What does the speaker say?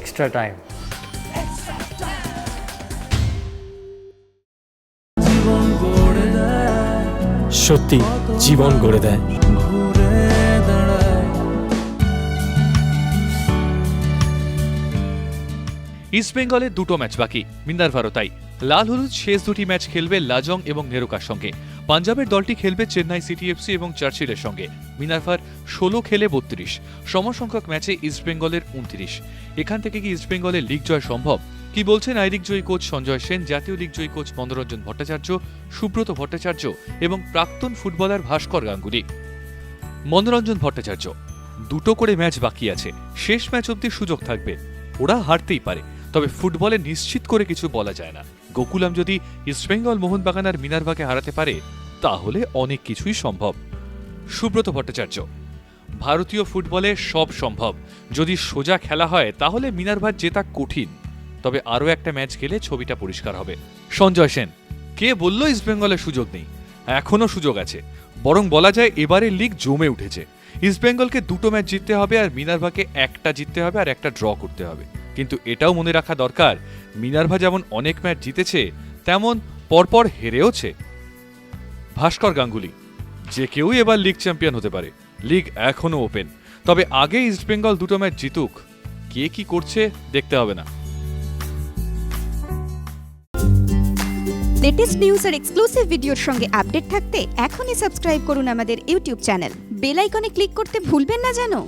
extra time. সত্যি জীবন গড়ে দেয়। ইস্টবেঙ্গলের দুটো ম্যাচ বাকি মিনার্ভারও তাই লাল হলুদ শেষ দুটি ম্যাচ খেলবে লাজং এবং নেরোকার সঙ্গে। পাঞ্জাবের দলটি খেলবে চেন্নাই সিটিএফসি এবং চার্চিলের সঙ্গে। মিনার্ভার ষোলো খেলে বত্রিশ, সমসংখ্যক ম্যাচে ইস্টবেঙ্গলের উনত্রিশ। এখান থেকে কি ইস্টবেঙ্গলের লিগ জয় সম্ভব? কি বলছেন আই জয়ী কোচ সঞ্জয় সেন, জাতীয় লিগ জয়ী কোচ মনোরঞ্জন ভট্টাচার্য, সুব্রত ভট্টাচার্য এবং প্রাক্তন ফুটবলার ভাস্কর গাঙ্গুলি? মনোরঞ্জন ভট্টাচার্য, দুটো করে ম্যাচ বাকি আছে, শেষ ম্যাচ অবধি সুযোগ থাকবে। ওরা হারতেই পারে, তবে ফুটবলে নিশ্চিত করে কিছু বলা যায় না। গোকুলাম যদি ইস্টবেঙ্গল মোহনবাগান আর মিনারভাকে হারাতে পারে, তাহলে অনেক কিছুই সম্ভব। সুব্রত ভট্টাচার্য। ভারতীয় ফুটবলে সব সম্ভব। যদি সোজা খেলা হয়, তাহলে মিনারভার জেতা কঠিন। তবে আরও একটা ম্যাচ গেলে ছবিটা পরিষ্কার হবে। সঞ্জয় সেন, কে বলল ইস্টবেঙ্গলের সুযোগ নেই? এখনও সুযোগ আছে। বরং বলা যায় এবারে লিগ জমে উঠেছে। ইস্টবেঙ্গলকে দুটো ম্যাচ জিততে হবে আর মিনার্ভাকে একটা জিততে হবে আর একটা ড্র করতে হবে। কিন্তু এটাও মনে রাখা দরকার, মিনার্ভা যেমন অনেক ম্যাচ জিতেছে, তেমন পরপর হেরেওছে। ভাস্কর গাঙ্গুলি যে কেউ এবার লিগ চ্যাম্পিয়ন হতে পারে। লিগ এখনও ওপেন তবে আগে ইস্টবেঙ্গল দুটো ম্যাচ জিতুক। কে কি করছে দেখতে হবে না। লেটেস্ট নিউজ আর এক্সক্লুসিভ ভিডিওর সঙ্গে আপডেট থাকতে এখনই সাবস্ক্রাইব করুন আমাদের ইউটিউব চ্যানেল বেল আইকনে ক্লিক করতে ভুলবেন না জানো